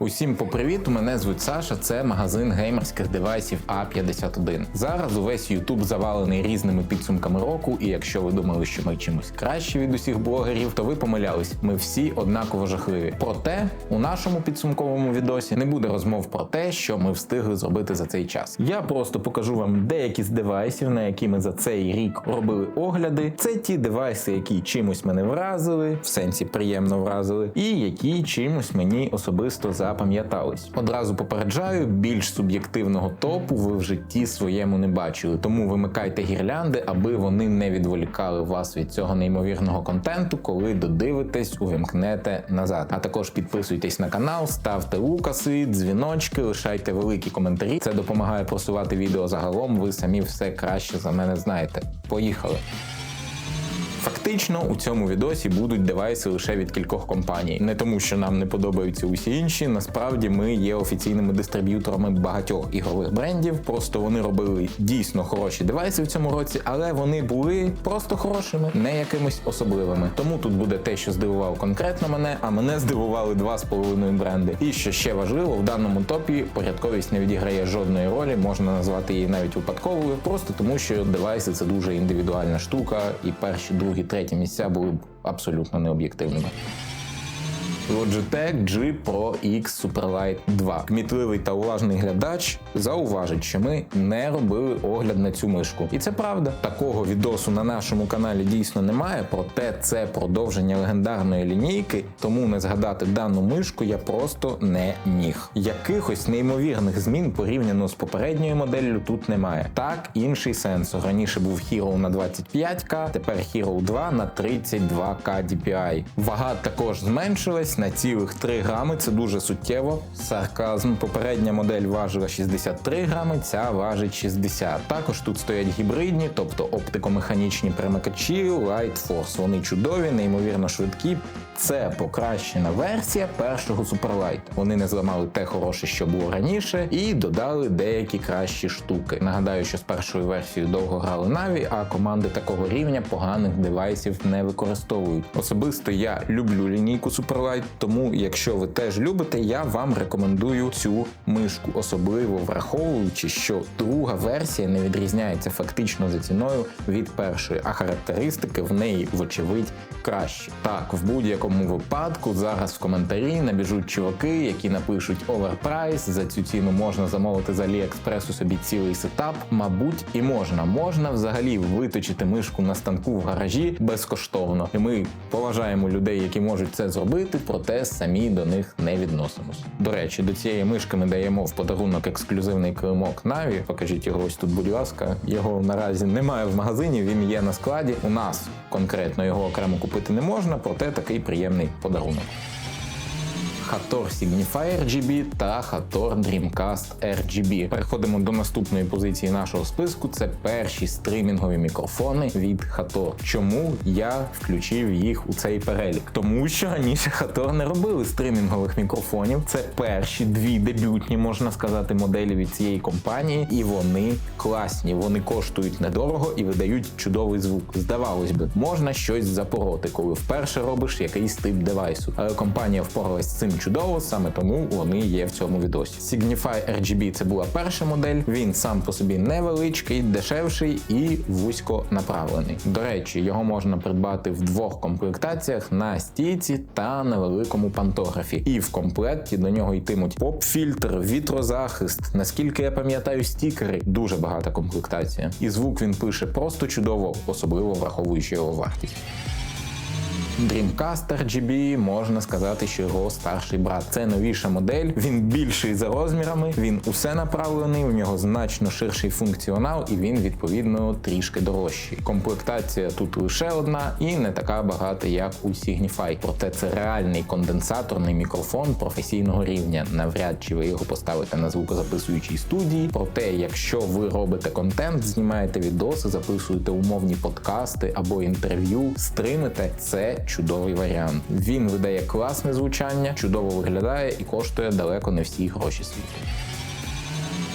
Усім попривіт, мене звуть Саша. Це магазин геймерських девайсів А51. Зараз увесь Ютуб завалений різними підсумками року, і якщо ви думали, що ми чимось кращі від усіх блогерів, то ви помилялись. Ми всі однаково жахливі. Проте у нашому підсумковому відосі не буде розмов про те, що ми встигли зробити за цей час. Я просто покажу вам деякі з девайсів, на які ми за цей рік робили огляди. Це ті девайси, які чимось мене вразили, в сенсі приємно вразили, і які чимось мені особисто запам'ятались. Одразу попереджаю, більш суб'єктивного топу ви в житті своєму не бачили, тому вимикайте гірлянди, аби вони не відволікали вас від цього неймовірного контенту, коли додивитесь, увімкнете назад. А також підписуйтесь на канал, ставте лукаси, дзвіночки, лишайте великі коментарі. Це допомагає просувати відео загалом. Ви самі все краще за мене знаєте. Поїхали! Фактично у цьому відосі будуть девайси лише від кількох компаній. Не тому, що нам не подобаються усі інші. Насправді ми є офіційними дистриб'юторами багатьох ігрових брендів. Просто вони робили дійсно хороші девайси в цьому році, але вони були просто хорошими, не якимись особливими. Тому тут буде те, що здивувало конкретно мене, а мене здивували два з половиною бренди. І що ще важливо, в даному топі порядковість не відіграє жодної ролі, можна назвати її навіть випадковою, просто тому що девайси це дуже індивідуальна штука, і перші, другі, треті місця були б абсолютно необ'єктивними. Logitech G Pro X Superlight 2. Кмітливий та уважний глядач зауважить, що ми не робили огляд на цю мишку. І це правда. Такого відосу на нашому каналі дійсно немає, проте це продовження легендарної лінійки, тому не згадати дану мишку я просто не міг. Якихось неймовірних змін порівняно з попередньою моделлю тут немає. Так, інший сенсор. Раніше був Hero на 25К, тепер Hero 2 на 32К DPI. Вага також зменшилась на цілих 3 грами. Це дуже суттєво. Сарказм. Попередня модель важила 63 грами, ця важить 60. Також тут стоять гібридні, тобто оптикомеханічні перемикачі Light Force. Вони чудові, неймовірно швидкі. Це покращена версія першого Superlight. Вони не зламали те хороше, що було раніше, і додали деякі кращі штуки. Нагадаю, що з першою версією довго грали Наві, а команди такого рівня поганих девайсів не використовують. Особисто я люблю лінійку Superlight, тому якщо ви теж любите, я вам рекомендую цю мишку, особливо враховуючи, що друга версія не відрізняється фактично за ціною від першої, а характеристики в неї, вочевидь, кращі. Так, в будь-якому випадку зараз в коментарі набіжуть чуваки, які напишуть оверпрайс. За цю ціну можна замовити з Аліекспресу собі цілий сетап. Мабуть, і можна. Можна взагалі виточити мишку на станку в гаражі безкоштовно. І ми поважаємо людей, які можуть це зробити, проте самі до них не відносимось. До речі, до цієї мишки ми даємо в подарунок ексклюзивний килимок Наві. Покажіть його ось тут, будь ласка. Його наразі немає в магазині. Він є на складі. У нас конкретно його окремо купити не можна, проте такий приємний подарунок. Hator Signify RGB та Hator Dreamcast RGB. Переходимо до наступної позиції нашого списку. Це перші стримінгові мікрофони від Hator. Чому я включив їх у цей перелік? Тому що раніше Hator не робили стримінгових мікрофонів. Це перші дві дебютні, можна сказати, моделі від цієї компанії, і вони класні. Вони коштують недорого і видають чудовий звук. Здавалось би, можна щось запороти, коли вперше робиш якийсь тип девайсу. Але компанія впоралась з цим чудово, саме тому вони є в цьому відосі. Signify RGB це була перша модель. Він сам по собі невеличкий, дешевший і вузько направлений. До речі, його можна придбати в двох комплектаціях на стійці та на великому пантографі. І в комплекті до нього йтимуть поп-фільтр, вітрозахист. Наскільки я пам'ятаю, стікери дуже багата комплектація. І звук він пише просто чудово, особливо враховуючи його вартість. Dreamcast RGB можна сказати, що його старший брат. Це новіша модель. Він більший за розмірами, він усе направлений, у нього значно ширший функціонал, і він відповідно трішки дорожчий. Комплектація тут лише одна і не така багата, як у Signify. Проте це реальний конденсаторний мікрофон професійного рівня. Навряд чи ви його поставите на звукозаписуючій студії. Проте, якщо ви робите контент, знімаєте відоси, записуєте умовні подкасти або інтерв'ю, стримите це чудовий варіант. Він видає класне звучання, чудово виглядає і коштує далеко не всі гроші світу.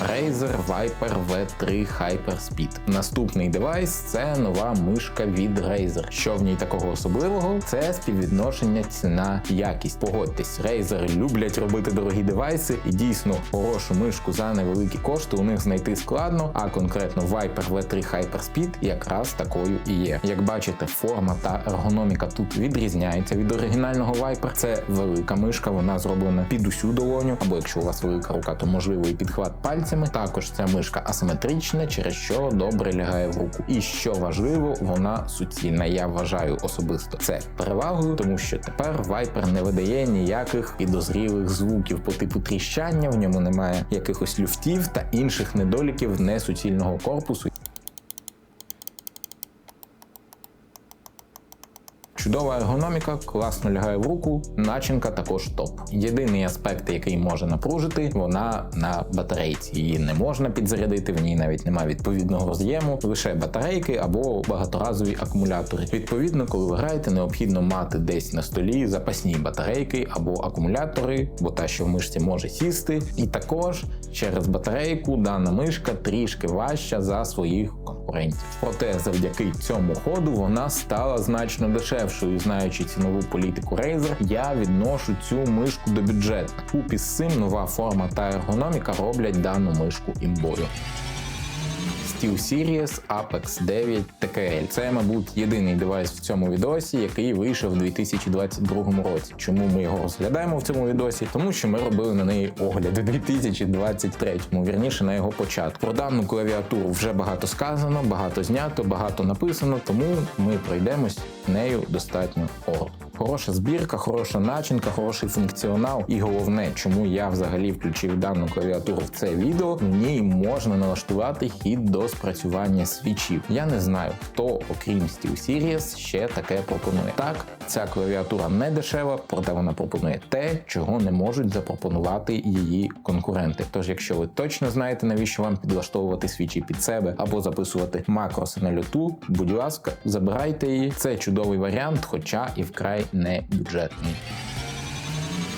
Razer Viper V3 Hyperspeed. Наступний девайс це нова мишка від Razer. Що в ній такого особливого? Це співвідношення ціна якість. Погодьтесь, Razer люблять робити дорогі девайси, і дійсно хорошу мишку за невеликі кошти у них знайти складно. А конкретно Viper V3 Hyperspeed якраз такою і є. Як бачите, форма та ергономіка тут відрізняються від оригінального Viper. Це велика мишка, вона зроблена під усю долоню, або якщо у вас велика рука, то можливо і підхват пальцями. Також ця мишка асиметрична, через що добре лягає в руку. І що важливо, вона суцільна. Я вважаю особисто це перевагою, тому що тепер Viper не видає ніяких підозрілих звуків по типу тріщання. В ньому немає якихось люфтів та інших недоліків несуцільного корпусу. Чудова ергономіка, класно лягає в руку, начинка також топ. Єдиний аспект, який може напружити, вона на батарейці. Її не можна підзарядити, в ній навіть немає відповідного роз'єму, лише батарейки або багаторазові акумулятори. Відповідно, коли ви граєте, необхідно мати десь на столі запасні батарейки або акумулятори, бо та, що в мишці може сісти. І також через батарейку дана мишка трішки важча за своїх конкурентів. Проте завдяки цьому ходу вона стала значно дешевшою. Знаючи цінову політику Razer, я відношу цю мишку до бюджету. Купі з цим нова форма та ергономіка роблять дану мишку імбою. SteelSeries Apex 9 TKL. Це, мабуть, єдиний девайс в цьому відосі, який вийшов у 2022 році. Чому ми його розглядаємо в цьому відосі? Тому що ми робили на неї огляд у 2023, вірніше на його початку. Про дану клавіатуру вже багато сказано, багато знято, багато написано, тому ми пройдемось нею достатньо коротко. Хороша збірка, хороша начинка, хороший функціонал, і головне, чому я взагалі включив дану клавіатуру в це відео, в ній можна налаштувати хід до спрацювання свічів. Я не знаю, хто, окрім SteelSeries, ще таке пропонує. Так, ця клавіатура не дешева, проте вона пропонує те, чого не можуть запропонувати її конкуренти. Тож, якщо ви точно знаєте, навіщо вам підлаштовувати свічі під себе або записувати макроси на люту, будь ласка, забирайте її. Це чудовий варіант, хоча і вкрай не бюджетний.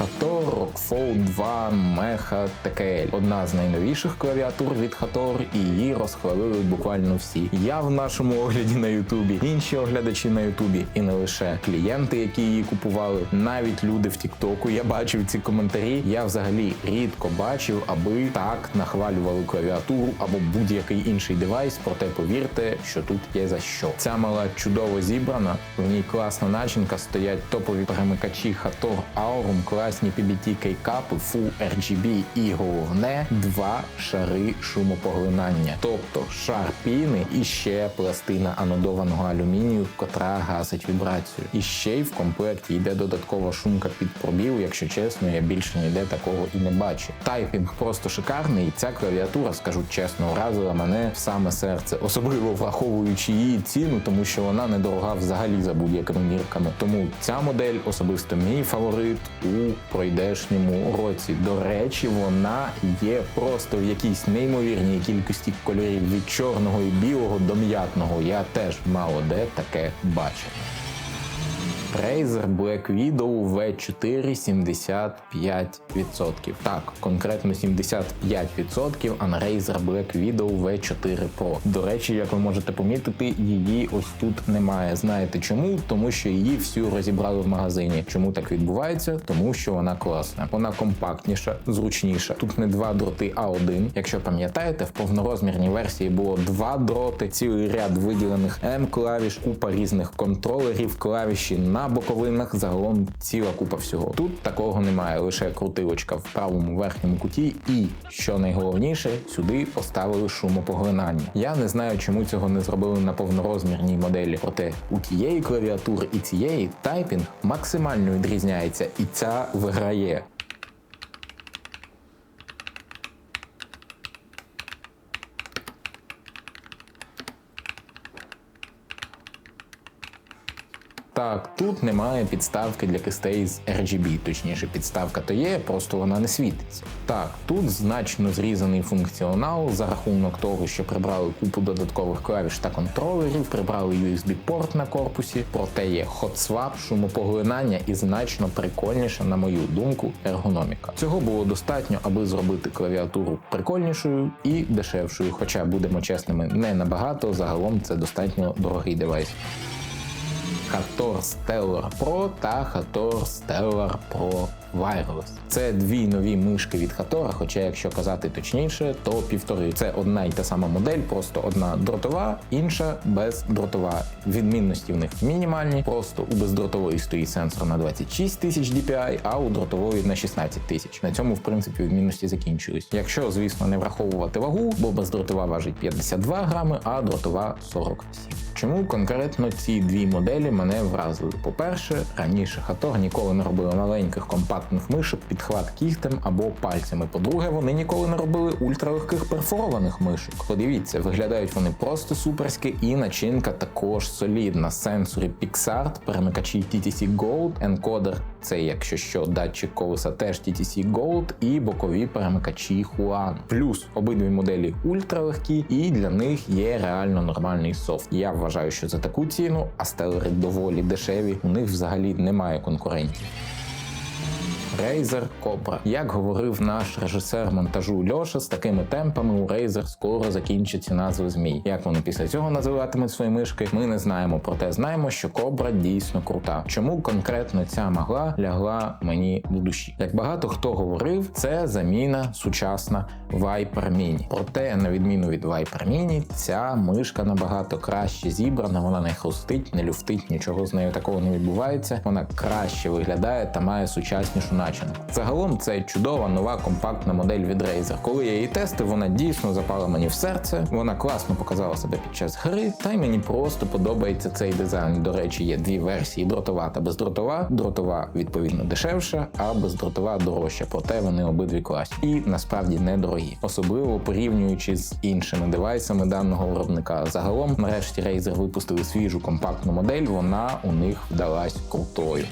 Hator Rockfall 2 Mecha TKL. Одна з найновіших клавіатур від Hator, і її розхвалили буквально всі. Я в нашому огляді на Ютубі, інші оглядачі на Ютубі, і не лише клієнти, які її купували, навіть люди в Тіктоку. Я бачив ці коментарі. Я взагалі рідко бачив, аби так нахвалювали клавіатуру або будь-який інший девайс. Проте повірте, що тут є за що. Ця мала чудово зібрана. В ній класна начинка, стоять топові перемикачі Hator Aurum, класні PBT кейкапи, Full RGB і головне два шари шумопоглинання, тобто шар піни і ще пластина анодованого алюмінію, котра гасить вібрацію. І ще й в комплекті йде додаткова шумка під пробіл. Якщо чесно, я більше ніде такого і не бачу. Тайпінг просто шикарний. і Ця клавіатура, скажу чесно, вразила мене в саме серце, особливо враховуючи її ціну, тому що вона недорога взагалі за будь-якими мірками. Тому ця модель особисто мій фаворит у пройдешньому році. До речі, вона є просто в якійсь неймовірній кількості кольорів від чорного і білого до м'ятного. Я теж мало де таке бачив. Razer Black Widow V4 75%. Так, конкретно 75%, а на Razer Black Widow V4 Pro. До речі, як ви можете помітити, її ось тут немає. Знаєте чому? Тому що її всю розібрали в магазині. Чому так відбувається? Тому що вона класна. Вона компактніша, зручніша. Тут не два дроти, а один. Якщо пам'ятаєте, в повнорозмірній версії було два дроти, цілий ряд виділених М-клавіш, купа різних контролерів, клавіші на боковинах, загалом ціла купа всього. Тут такого немає, лише крутилочка в правому верхньому куті, і що найголовніше, сюди поставили шумопоглинання. Я не знаю, чому цього не зробили на повнорозмірній моделі. Проте у тієї клавіатури і цієї тайпінг максимально відрізняється, і ця виграє. Так, тут немає підставки для кистей з RGB, точніше, підставка то є, просто вона не світиться. Так, тут значно зрізаний функціонал за рахунок того, що прибрали купу додаткових клавіш та контролерів, прибрали USB-порт на корпусі, проте є hot-swap, шумопоглинання і значно прикольніша, на мою думку, ергономіка. Цього було достатньо, аби зробити клавіатуру прикольнішою і дешевшою. Хоча будемо чесними, не набагато. Загалом це достатньо дорогий девайс. Hator Stellar Pro та Hator Stellar Pro Wireless. Це дві нові мишки від Hator, хоча, якщо казати точніше, то півтори. Це одна й та сама модель, просто одна дротова, інша бездротова. Відмінності в них мінімальні. Просто у бездротової стоїть сенсор на 26 тисяч DPI, а у дротової на 16 тисяч. На цьому, в принципі, відмінності закінчились. Якщо, звісно, не враховувати вагу, бо бездротова важить 52 грами, а дротова 47. Чому конкретно ці дві моделі мене вразили? По-перше, раніше Хатор ніколи не робили маленьких компактних мишок під хват кігтем або пальцями. По-друге, вони ніколи не робили ультралегких перфорованих мишок. Подивіться, виглядають вони просто суперськи, і начинка також солідна. Сенсори PixArt, перемикачі TTC Gold, енкодер це, якщо що, датчик колеса теж TTC Gold і бокові перемикачі Huan. Плюс обидві моделі ультралегкі, і для них є реально нормальний софт. Я вважаю, що за таку ціну, а стелери доволі дешеві, у них взагалі немає конкурентів. Razer Cobra. Як говорив наш режисер монтажу Льоша, з такими темпами у Razer скоро закінчаться назви змій. Як вони після цього називатимуть свої мишки, ми не знаємо. Проте знаємо, що Cobra дійсно крута. Чому конкретно ця магла лягла мені до душі? Як багато хто говорив, це заміна сучасна Viper Mini. Проте, на відміну від Viper Mini, ця мишка набагато краще зібрана, вона не хрустить, не люфтить, нічого з нею такого не відбувається. Вона краще виглядає та має сучаснішу начинку. Загалом це чудова нова компактна модель від Razer. Коли я її тестив, вона дійсно запала мені в серце. Вона класно показала себе під час гри, та й мені просто подобається цей дизайн. До речі, є дві версії: дротова та бездротова. Дротова відповідно дешевша, а бездротова дорожча. Проте вони обидві класні і насправді недорогі, особливо порівнюючи з іншими девайсами даного виробника. Загалом, нарешті, Razer випустили свіжу компактну модель. Вона у них вдалась крутою.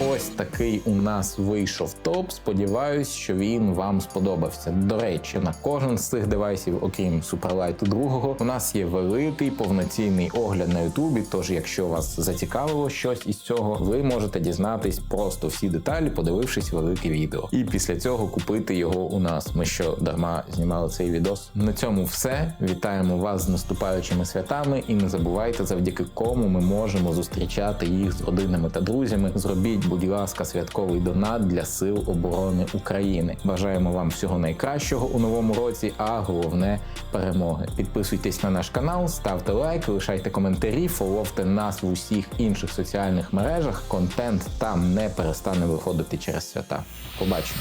Ось такий у нас вийшов топ. Сподіваюсь, що він вам сподобався. До речі, на кожен з цих девайсів, окрім Superlight 2, у нас є великий повноцінний огляд на Ютубі. Тож, якщо вас зацікавило щось із цього, ви можете дізнатись просто всі деталі, подивившись велике відео. І після цього купити його у нас. Ми що дарма знімали цей відос. На цьому все. Вітаємо вас з наступаючими святами і не забувайте, завдяки кому ми можемо зустрічати їх з родинами та друзями. Зробіть будь ласка, святковий донат для Сил оборони України. Бажаємо вам всього найкращого у новому році, а головне перемоги. Підписуйтесь на наш канал, ставте лайк, лишайте коментарі, фоловте нас в усіх інших соціальних мережах. Контент там не перестане виходити через свята. Побачимо.